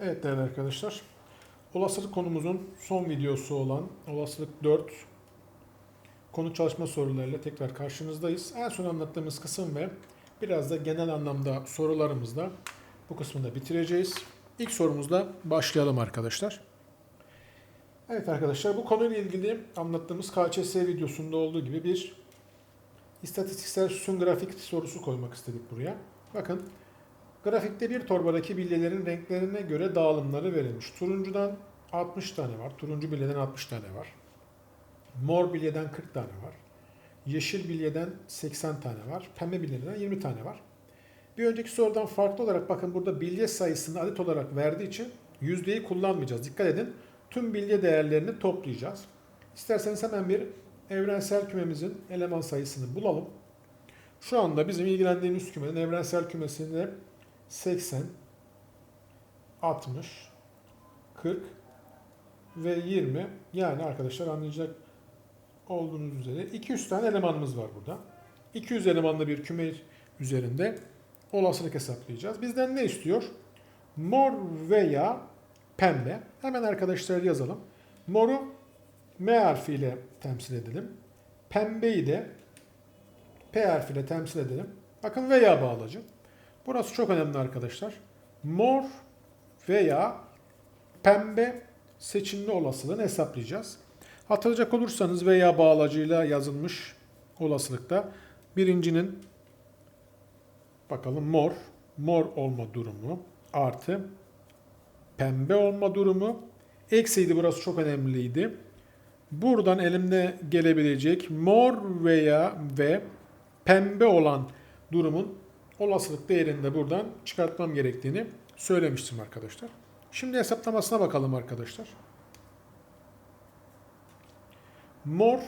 Evet değerli arkadaşlar. Olasılık konumuzun son videosu olan olasılık 4 konu çalışma sorularıyla tekrar karşınızdayız. En son anlattığımız kısım ve biraz da genel anlamda sorularımızla bu kısmını da bitireceğiz. İlk sorumuzla başlayalım arkadaşlar. Evet arkadaşlar bu konuyla ilgili anlattığımız KÇS videosunda olduğu gibi bir istatistiksel sütun grafik sorusu koymak istedik buraya. Bakın Grafikte bir torbadaki bilyelerin renklerine göre dağılımları verilmiş. Turuncudan 60 tane var. Turuncu bilyeden 60 tane var. Mor bilyeden 40 tane var. Yeşil bilyeden 80 tane var. Pembe bilyeden 20 tane var. Bir önceki sorudan farklı olarak bakın burada bilye sayısını adet olarak verdiği için yüzdeyi kullanmayacağız. Dikkat edin. Tüm bilye değerlerini toplayacağız. İsterseniz hemen bir evrensel kümemizin eleman sayısını bulalım. Şu anda bizim ilgilendiğimiz kümenin evrensel kümesinde 80, 60, 40 ve 20 yani arkadaşlar anlayacak olduğunuz üzere 200 tane elemanımız var burada. 200 elemanlı bir küme üzerinde olasılık hesaplayacağız. Bizden ne istiyor? Mor veya pembe. Hemen arkadaşlar yazalım. Moru M harfiyle temsil edelim. Pembeyi de P harfiyle temsil edelim. Bakın veya bağlacı. Burası çok önemli arkadaşlar. Mor veya pembe seçimli olasılığını hesaplayacağız. Hatırlayacak olursanız veya bağlacıyla yazılmış olasılıkta birincinin bakalım mor, mor olma durumu artı pembe olma durumu eksiydi burası çok önemliydi. Buradan elimde gelebilecek mor veya ve pembe olan durumun olasılık değerini de buradan çıkartmam gerektiğini söylemiştim arkadaşlar. Şimdi hesaplamasına bakalım arkadaşlar. Mor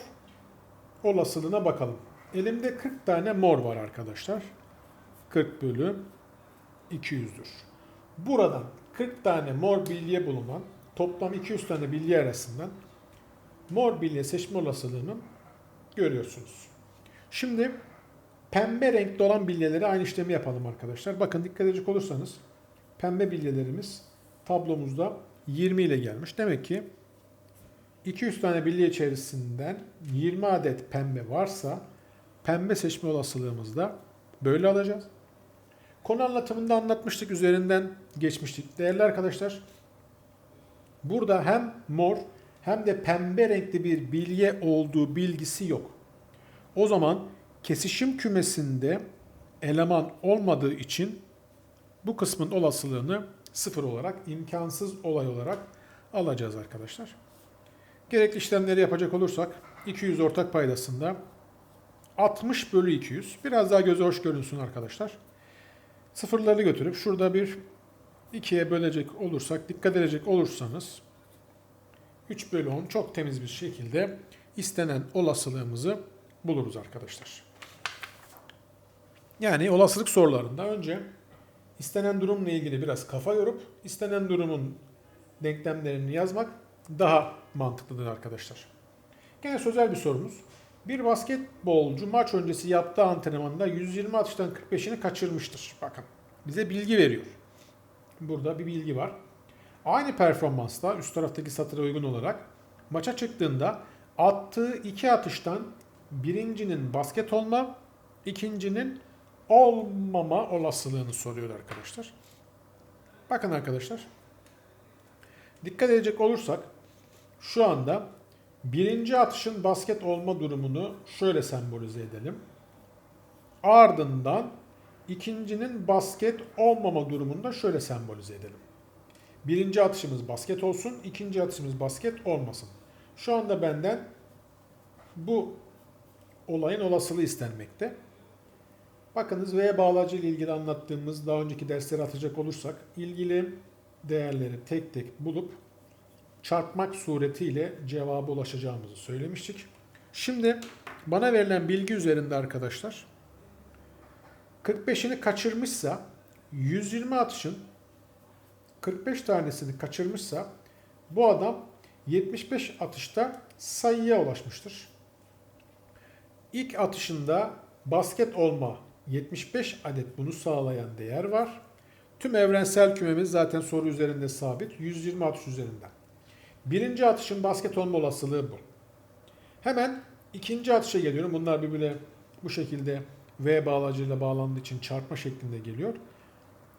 olasılığına bakalım. Elimde 40 tane mor var arkadaşlar. 40 bölü 200'dür. Buradan 40 tane mor bilye bulunan toplam 200 tane bilye arasından mor bilye seçme olasılığını görüyorsunuz. Şimdi Pembe renkli olan bilyeleri aynı işlemi yapalım arkadaşlar. Bakın dikkat edecek olursanız pembe bilyelerimiz tablomuzda 20 ile gelmiş. Demek ki 200 tane bilye içerisinden 20 adet pembe varsa pembe seçme olasılığımız da böyle alacağız. Konu anlatımında anlatmıştık, üzerinden geçmiştik. Değerli arkadaşlar, burada hem mor hem de pembe renkli bir bilye olduğu bilgisi yok. O zaman kesişim kümesinde eleman olmadığı için bu kısmın olasılığını sıfır olarak, imkansız olay olarak alacağız arkadaşlar. Gerekli işlemleri yapacak olursak 200 ortak paydasında 60 bölü 200. Biraz daha göze hoş görünsün arkadaşlar. Sıfırları götürüp şurada bir ikiye bölecek olursak, dikkat edecek olursanız 3 bölü 10 çok temiz bir şekilde istenen olasılığımızı buluruz arkadaşlar. Yani olasılık sorularında önce istenen durumla ilgili biraz kafa yorup istenen durumun denklemlerini yazmak daha mantıklıdır arkadaşlar. Gene sözel bir sorumuz. Bir basketbolcu maç öncesi yaptığı antrenmanda 120 atıştan 45'ini kaçırmıştır. Bakın bize bilgi veriyor. Burada bir bilgi var. Aynı performansla üst taraftaki satıra uygun olarak maça çıktığında attığı iki atıştan birincinin basket olma, ikincinin olmama olasılığını soruyor arkadaşlar. Bakın arkadaşlar. Dikkat edecek olursak şu anda birinci atışın basket olma durumunu şöyle sembolize edelim. Ardından ikincinin basket olmama durumunu da şöyle sembolize edelim. Birinci atışımız basket olsun, ikinci atışımız basket olmasın. Şu anda benden bu olayın olasılığı istenmekte. Bakınız V bağlacı ile ilgili anlattığımız daha önceki dersleri atacak olursak ilgili değerleri tek tek bulup çarpmak suretiyle cevaba ulaşacağımızı söylemiştik. Şimdi bana verilen bilgi üzerinde arkadaşlar 45'ini kaçırmışsa 120 atışın 45 tanesini kaçırmışsa bu adam 75 atışta sayıya ulaşmıştır. İlk atışında basket olma 75 adet bunu sağlayan değer var. Tüm evrensel kümemiz zaten soru üzerinde sabit. 120 atış üzerinden. Birinci atışın basket olma olasılığı bu. Hemen ikinci atışa geliyorum. Bunlar birbirine bu şekilde V bağlacıyla bağlandığı için çarpma şeklinde geliyor.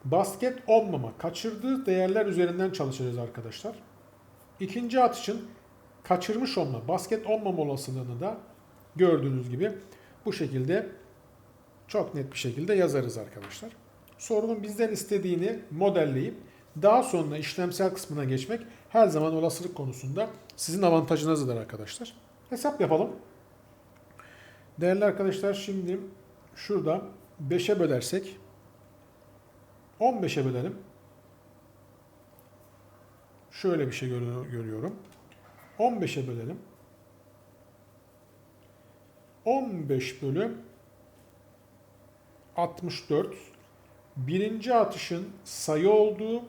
Basket olmama, kaçırdığı değerler üzerinden çalışacağız arkadaşlar. İkinci atışın kaçırmış olma, basket olmama olasılığını da gördüğünüz gibi bu şekilde çok net bir şekilde yazarız arkadaşlar. Sorunun bizden istediğini modelleyip daha sonra işlemsel kısmına geçmek her zaman olasılık konusunda sizin avantajınızdır arkadaşlar. Hesap yapalım. Değerli arkadaşlar şimdi şurada 5'e bölersek 15'e bölelim. Şöyle bir şey görüyorum. 15'e bölelim. 15 bölü 64 birinci atışın sayı olduğu,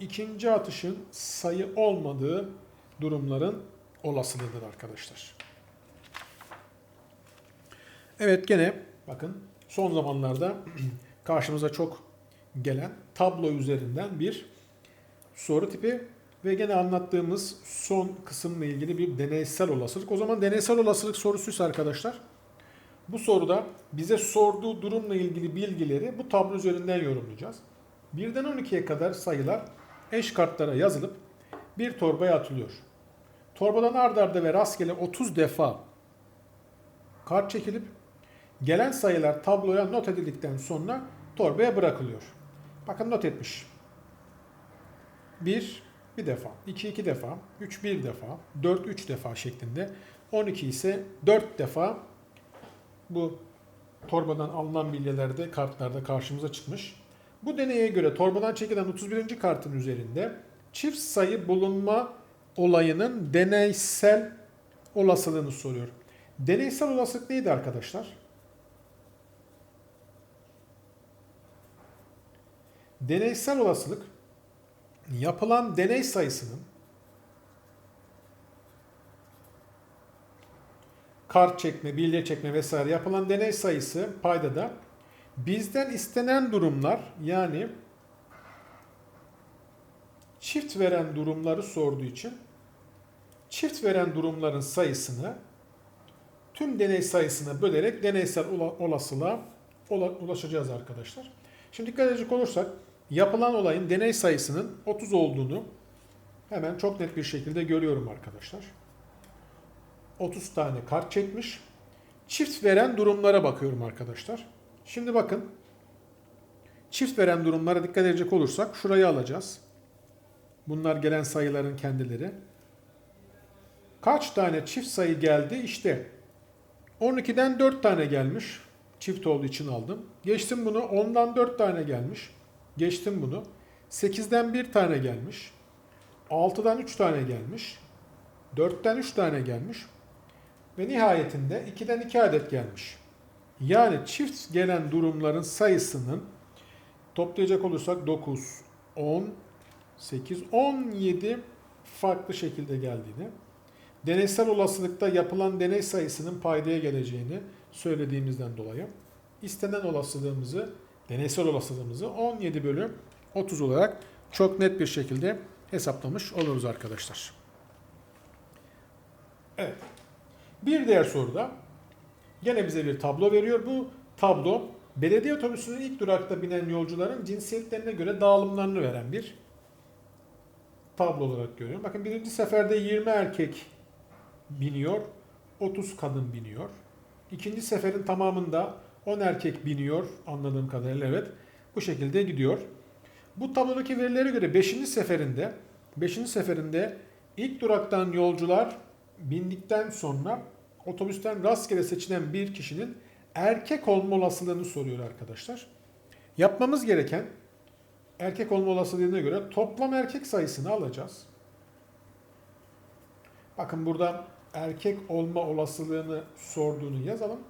ikinci atışın sayı olmadığı durumların olasılığıdır arkadaşlar. Evet gene bakın son zamanlarda karşımıza çok gelen tablo üzerinden bir soru tipi ve gene anlattığımız son kısımla ilgili bir deneysel olasılık. O zaman deneysel olasılık sorusuysa arkadaşlar bu soruda bize sorduğu durumla ilgili bilgileri bu tablo üzerinden yorumlayacağız. 1'den 12'ye kadar sayılar eş kartlara yazılıp bir torbaya atılıyor. Torbadan ard arda ve rastgele 30 defa kart çekilip gelen sayılar tabloya not edildikten sonra torbaya bırakılıyor. Bakın not etmiş. 1 bir defa, 2 iki defa, 3 bir defa, 4 üç defa şeklinde. 12 ise 4 defa bu torbadan alınan bilyelerde, kartlarda karşımıza çıkmış. Bu deneye göre torbadan çekilen 31. kartın üzerinde çift sayı bulunma olayının deneysel olasılığını soruyor. Deneysel olasılık neydi arkadaşlar? Deneysel olasılık yapılan deney sayısının kart çekme, bilye çekme vesaire yapılan deney sayısı paydada bizden istenen durumlar yani çift veren durumları sorduğu için çift veren durumların sayısını tüm deney sayısına bölerek deneysel olasılığa ulaşacağız arkadaşlar. Şimdi dikkat edecek olursak yapılan olayın deney sayısının 30 olduğunu hemen çok net bir şekilde görüyorum arkadaşlar. 30 tane kart çekmiş. Çift veren durumlara bakıyorum arkadaşlar. Şimdi bakın. Çift veren durumlara dikkat edecek olursak şurayı alacağız. Bunlar gelen sayıların kendileri. Kaç tane çift sayı geldi? İşte 12'den 4 tane gelmiş. Çift olduğu için aldım. Geçtim bunu. 10'dan 4 tane gelmiş. Geçtim bunu. 8'den 1 tane gelmiş. 6'dan 3 tane gelmiş. 4'ten 3 tane gelmiş. Ve nihayetinde 2'den 2 adet gelmiş. Yani çift gelen durumların sayısının toplayacak olursak 9, 10, 8, 17 farklı şekilde geldiğini, deneysel olasılıkta yapılan deney sayısının paydaya geleceğini söylediğimizden dolayı istenen olasılığımızı, deneysel olasılığımızı 17 bölü 30 olarak çok net bir şekilde hesaplamış oluruz arkadaşlar. Evet. Bir diğer soruda gene bize bir tablo veriyor. Bu tablo belediye otobüsünün ilk durakta binen yolcuların cinsiyetlerine göre dağılımlarını veren bir tablo olarak görüyorum. Bakın birinci seferde 20 erkek biniyor, 30 kadın biniyor. İkinci seferin tamamında 10 erkek biniyor anladığım kadarıyla evet. Bu şekilde gidiyor. Bu tablodaki verilere göre 5. seferinde 5. seferinde ilk duraktan yolcular bindikten sonra otobüsten rastgele seçilen bir kişinin erkek olma olasılığını soruyor arkadaşlar. Yapmamız gereken erkek olma olasılığına göre toplam erkek sayısını alacağız. Bakın burada erkek olma olasılığını sorduğunu yazalım.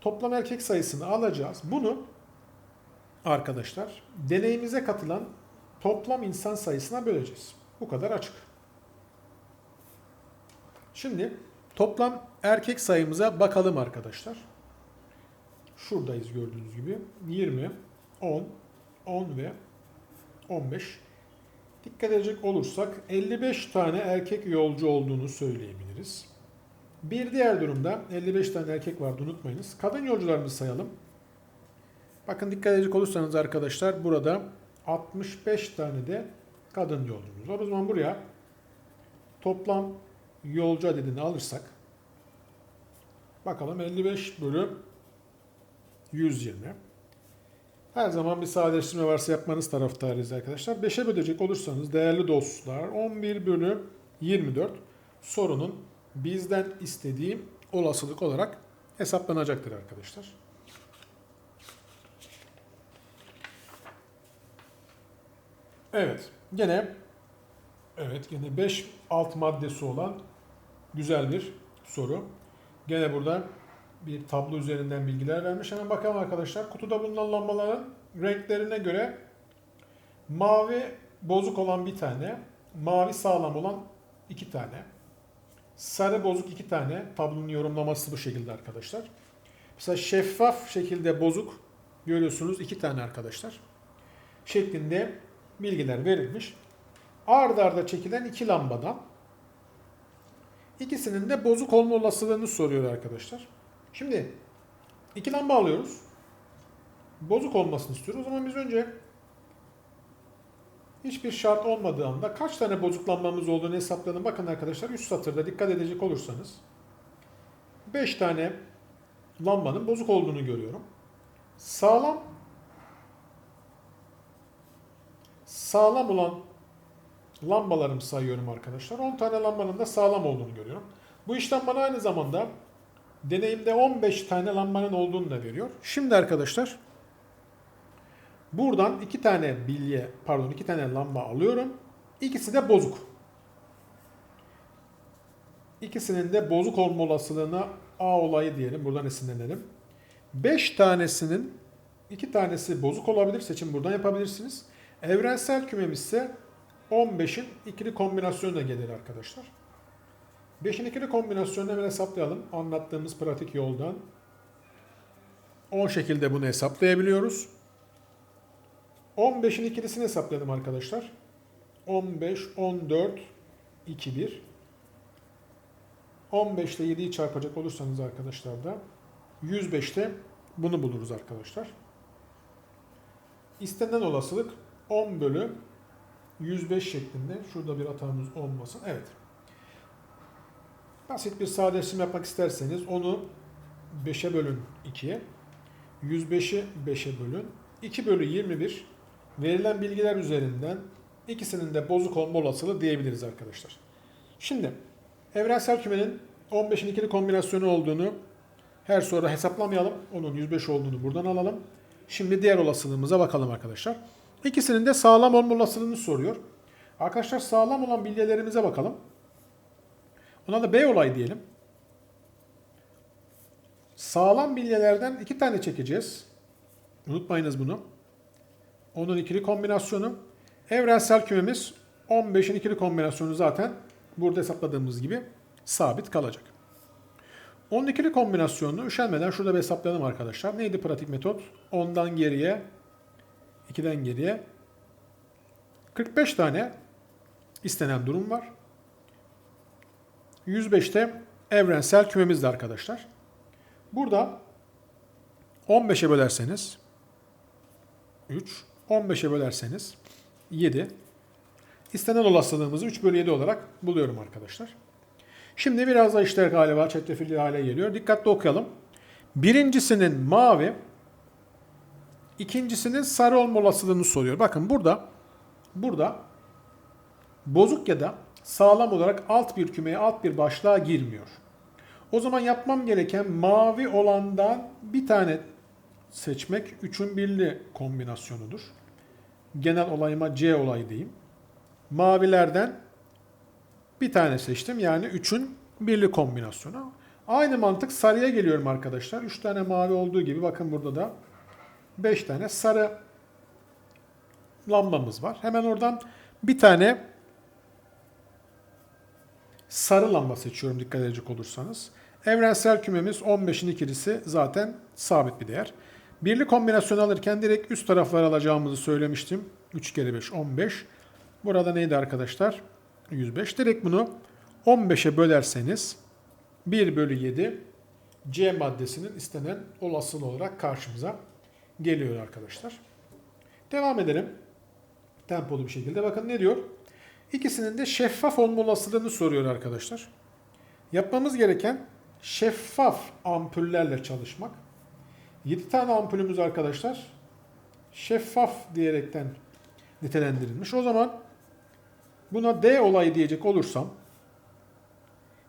Toplam erkek sayısını alacağız. Bunu arkadaşlar deneyimize katılan toplam insan sayısına böleceğiz. Bu kadar açık. Şimdi toplam erkek sayımıza bakalım arkadaşlar. Şuradayız gördüğünüz gibi. 20, 10, 10 ve 15. Dikkat edecek olursak 55 tane erkek yolcu olduğunu söyleyebiliriz. Bir diğer durumda 55 tane erkek vardı unutmayınız. Kadın yolcularımızı sayalım. Bakın dikkat edecek olursanız arkadaşlar burada 65 tane de kadın yolcumuz var. O zaman buraya toplam yolcu adedini alırsak bakalım 55 bölü 120. Her zaman bir sadeleştirme varsa yapmanız taraftarıyız arkadaşlar. 5'e bölecek olursanız değerli dostlar 11 bölü 24 sorunun bizden istediği olasılık olarak hesaplanacaktır arkadaşlar. Evet. Gene evet gene 5 alt maddesi olan güzel bir soru. Gene burada bir tablo üzerinden bilgiler vermiş. Hemen bakalım arkadaşlar. Kutuda bulunan lambaların renklerine göre mavi bozuk olan bir tane, mavi sağlam olan iki tane, sarı bozuk iki tane. Tablonun yorumlaması bu şekilde arkadaşlar. Mesela şeffaf şekilde bozuk görüyorsunuz iki tane arkadaşlar. Şeklinde bilgiler verilmiş. Ard arda çekilen iki lambadan ikisinin de bozuk olma olasılığını soruyor arkadaşlar. Şimdi iki lamba alıyoruz. Bozuk olmasını istiyoruz. O zaman biz önce hiçbir şart olmadığı anda kaç tane bozuk lambamız olduğunu hesaplayalım. Bakın arkadaşlar 3 satırda dikkat edecek olursanız 5 tane lambanın bozuk olduğunu görüyorum. Sağlam sağlam olan lambalarımı sayıyorum arkadaşlar. 10 tane lambanın da sağlam olduğunu görüyorum. Bu işlem bana aynı zamanda deneyimde 15 tane lambanın olduğunu da veriyor. Şimdi arkadaşlar buradan iki tane bilye pardon iki tane lamba alıyorum. İkisi de bozuk. İkisinin de bozuk olma olasılığına A olayı diyelim. Buradan esinlenelim. 5 tanesinin iki tanesi bozuk olabilir. Seçim buradan yapabilirsiniz. Evrensel kümemiz ise 15'in ikili kombinasyonuna gelir arkadaşlar. 5'in ikili kombinasyonunu hemen hesaplayalım. Anlattığımız pratik yoldan. 10 şekilde bunu hesaplayabiliyoruz. 15'in ikilisini hesapladım arkadaşlar. 15, 14, 2, 1. 15 ile 7'yi çarpacak olursanız arkadaşlar da 105'te bunu buluruz arkadaşlar. İstenen olasılık 10 bölü 105 şeklinde. Şurada bir hatamız olmasın. Evet. Basit bir sadeleştirme yapmak isterseniz onu 5'e bölün 2'ye. 105'i 5'e bölün. 2 bölü 21 verilen bilgiler üzerinden ikisinin de bozuk olma olasılığı diyebiliriz arkadaşlar. Şimdi evrensel kümenin 15'in ikili kombinasyonu olduğunu her sonra hesaplamayalım. Onun 105 olduğunu buradan alalım. Şimdi diğer olasılığımıza bakalım arkadaşlar. İkisinin de sağlam olma olasılığını soruyor. Arkadaşlar sağlam olan bilyelerimize bakalım. Ona da B olay diyelim. Sağlam bilyelerden iki tane çekeceğiz. Unutmayınız bunu. Onun ikili kombinasyonu. Evrensel kümemiz 15'in ikili kombinasyonu zaten burada hesapladığımız gibi sabit kalacak. Onun ikili kombinasyonunu üşenmeden şurada bir hesaplayalım arkadaşlar. Neydi pratik metot? 10'dan geriye 2'den geriye 45 tane istenen durum var. 105'te evrensel kümemizde arkadaşlar. Burada 15'e bölerseniz 3, 15'e bölerseniz 7. İstenen olasılığımızı 3 bölü 7 olarak buluyorum arkadaşlar. Şimdi biraz da işler galiba çetrefilli hale geliyor. Dikkatli okuyalım. Birincisinin mavi, ikincisinin sarı olma olasılığını soruyor. Bakın burada burada bozuk ya da sağlam olarak alt bir kümeye, alt bir başlığa girmiyor. O zaman yapmam gereken mavi olandan bir tane seçmek üçün birli kombinasyonudur. Genel olayıma C olayı diyeyim. Mavilerden bir tane seçtim. Yani üçün birli kombinasyonu. Aynı mantık sarıya geliyorum arkadaşlar. 3 tane mavi olduğu gibi bakın burada da 5 tane sarı lambamız var. Hemen oradan bir tane sarı lamba seçiyorum dikkat edecek olursanız. Evrensel kümemiz 15'in ikilisi zaten sabit bir değer. Birli kombinasyon alırken direkt üst tarafları alacağımızı söylemiştim. 3 kere 5 15. Burada neydi arkadaşlar? 105. Direkt bunu 15'e bölerseniz 1 bölü 7 C maddesinin istenen olasılığı olarak karşımıza geliyor arkadaşlar. Devam edelim. Tempolu bir şekilde. Bakın ne diyor? İkisinin de şeffaf olma olasılığını soruyor arkadaşlar. Yapmamız gereken şeffaf ampullerle çalışmak. 7 tane ampulümüz arkadaşlar şeffaf diyerekten nitelendirilmiş. O zaman buna D olayı diyecek olursam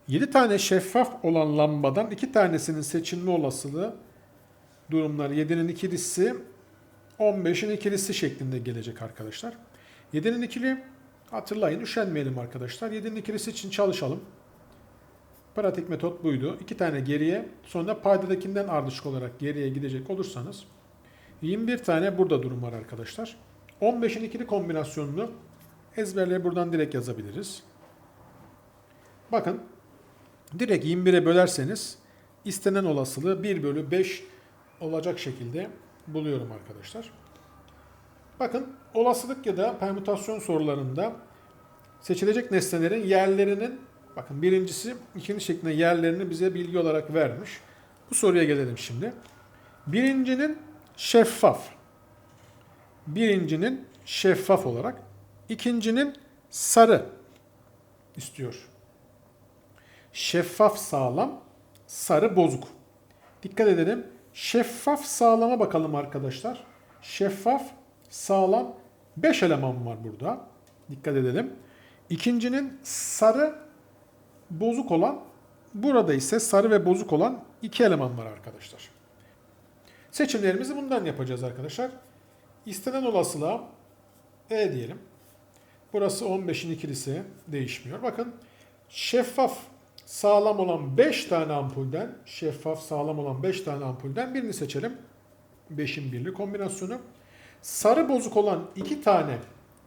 7 tane şeffaf olan lambadan 2 tanesinin seçilme olasılığı durumlar 7'nin ikilisi 15'in ikilisi şeklinde gelecek arkadaşlar. 7'nin ikili hatırlayın üşenmeyelim arkadaşlar. 7'nin ikilisi için çalışalım. Pratik metot buydu. İki tane geriye sonra paydadakinden ardışık olarak geriye gidecek olursanız 21 tane burada durum var arkadaşlar. 15'in ikili kombinasyonunu ezberle buradan direkt yazabiliriz. Bakın direkt 21'e bölerseniz istenen olasılığı 1 bölü 5 olacak şekilde buluyorum arkadaşlar. Bakın olasılık ya da permütasyon sorularında seçilecek nesnelerin yerlerinin bakın birincisi ikinci şeklinde yerlerini bize bilgi olarak vermiş. Bu soruya gelelim şimdi. Birincinin şeffaf. Birincinin şeffaf olarak ikincinin sarı istiyor. Şeffaf sağlam, sarı bozuk. Dikkat edelim. Şeffaf sağlama bakalım arkadaşlar. Şeffaf, sağlam 5 eleman var burada. Dikkat edelim. İkincinin sarı, bozuk olan, burada ise sarı ve bozuk olan 2 eleman var arkadaşlar. Seçimlerimizi bundan yapacağız arkadaşlar. İstenen olasılığa E diyelim. Burası 15'in ikilisi değişmiyor. Bakın şeffaf sağlam olan 5 tane ampulden, şeffaf sağlam olan 5 tane ampulden birini seçelim. 5'in birli kombinasyonu. Sarı bozuk olan 2 tane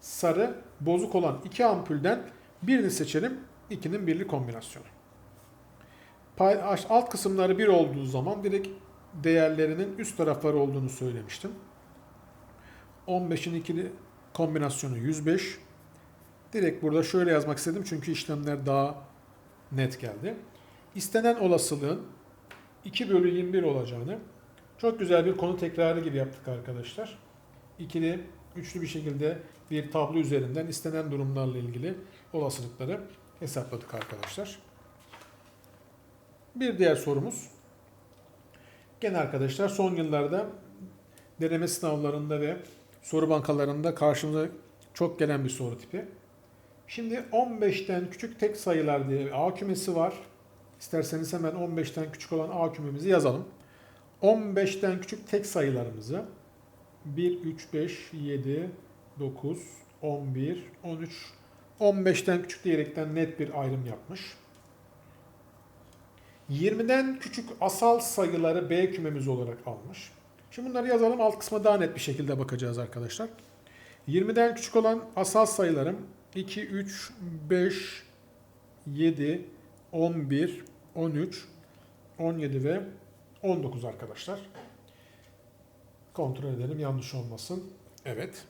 sarı bozuk olan 2 ampulden birini seçelim. 2'nin birli kombinasyonu. Alt kısımları 1 olduğu zaman direkt değerlerinin üst tarafları olduğunu söylemiştim. 15'in ikili kombinasyonu 105. Direkt burada şöyle yazmak istedim çünkü işlemler daha net geldi. İstenen olasılığın 2 bölü 21 olacağını çok güzel bir konu tekrarı gibi yaptık arkadaşlar. İkili, üçlü bir şekilde bir tablo üzerinden istenen durumlarla ilgili olasılıkları hesapladık arkadaşlar. Bir diğer sorumuz. Gene arkadaşlar son yıllarda deneme sınavlarında ve soru bankalarında karşımıza çok gelen bir soru tipi. Şimdi 15'ten küçük tek sayılar diye bir A kümesi var. İsterseniz hemen 15'ten küçük olan A kümemizi yazalım. 15'ten küçük tek sayılarımızı 1, 3, 5, 7, 9, 11, 13, 15'ten küçük diyerekten net bir ayrım yapmış. 20'den küçük asal sayıları B kümemiz olarak almış. Şimdi bunları yazalım. Alt kısma daha net bir şekilde bakacağız arkadaşlar. 20'den küçük olan asal sayılarım 2, 3, 5, 7, 11, 13, 17 ve 19 arkadaşlar. Kontrol edelim yanlış olmasın. Evet.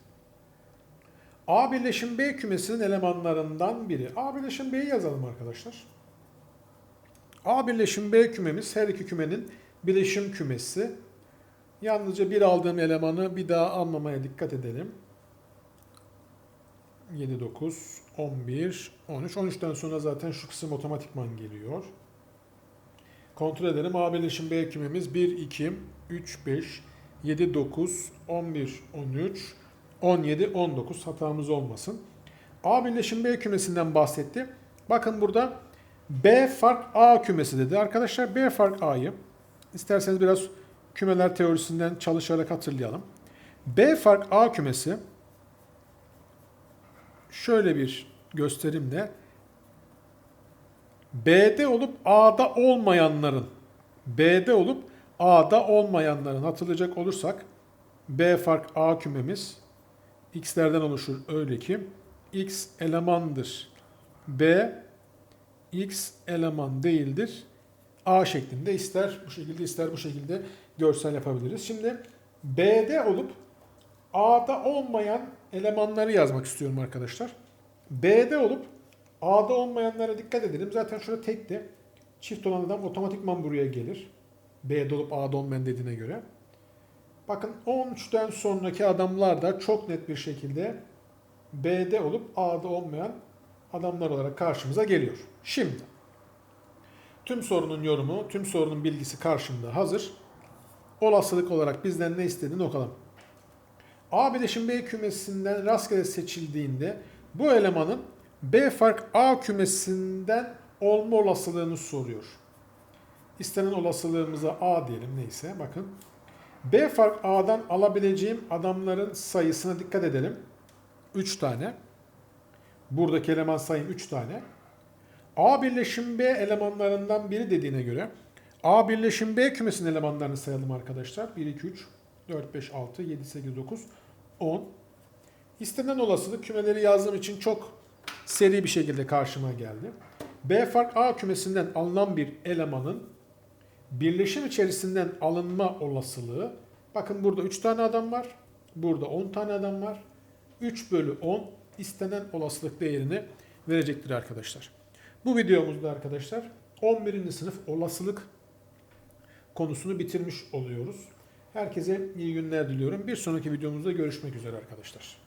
A birleşim B kümesinin elemanlarından biri. A birleşim B'yi yazalım arkadaşlar. A birleşim B kümemiz her iki kümenin birleşim kümesi. Yalnızca bir aldığım elemanı bir daha almamaya dikkat edelim. 7, 9, 11, 13. 13'ten sonra zaten şu kısım otomatikman geliyor. Kontrol edelim. A birleşim B kümemiz 1, 2, 3, 5, 7, 9, 11, 13, 17, 19 hatamız olmasın. A birleşim B kümesinden bahsetti. Bakın burada B fark A kümesi dedi. Arkadaşlar B fark A'yı isterseniz biraz kümeler teorisinden çalışarak hatırlayalım. B fark A kümesi şöyle bir gösterimle B'de olup A'da olmayanların B'de olup A'da olmayanların hatırlayacak olursak B fark A kümemiz X'lerden oluşur öyle ki X elemandır. B X eleman değildir. A şeklinde ister bu şekilde ister bu şekilde görsel yapabiliriz. Şimdi B'de olup A'da olmayan elemanları yazmak istiyorum arkadaşlar. B'de olup A'da olmayanlara dikkat edelim. Zaten şurada tekti. Çift olan adam otomatikman buraya gelir. B'de olup A'da olmayan dediğine göre. Bakın 13'ten sonraki adamlar da çok net bir şekilde B'de olup A'da olmayan adamlar olarak karşımıza geliyor. Şimdi tüm sorunun yorumu, tüm sorunun bilgisi karşımda hazır. Olasılık olarak bizden ne istediğini okalım. A bileşim B kümesinden rastgele seçildiğinde bu elemanın B fark A kümesinden olma olasılığını soruyor. İstenen olasılığımıza A diyelim neyse bakın. B fark A'dan alabileceğim adamların sayısına dikkat edelim. 3 tane. Buradaki eleman sayım 3 tane. A birleşim B elemanlarından biri dediğine göre A birleşim B kümesinin elemanlarını sayalım arkadaşlar. 1, 2, 3, 4, 5, 6, 7, 8, 9, 10. İstenen olasılık kümeleri yazdığım için çok seri bir şekilde karşıma geldi. B fark A kümesinden alınan bir elemanın birleşim içerisinden alınma olasılığı bakın burada 3 tane adam var. Burada 10 tane adam var. 3 bölü 10 istenen olasılık değerini verecektir arkadaşlar. Bu videomuzda arkadaşlar 11. sınıf olasılık konusunu bitirmiş oluyoruz. Herkese iyi günler diliyorum. Bir sonraki videomuzda görüşmek üzere arkadaşlar.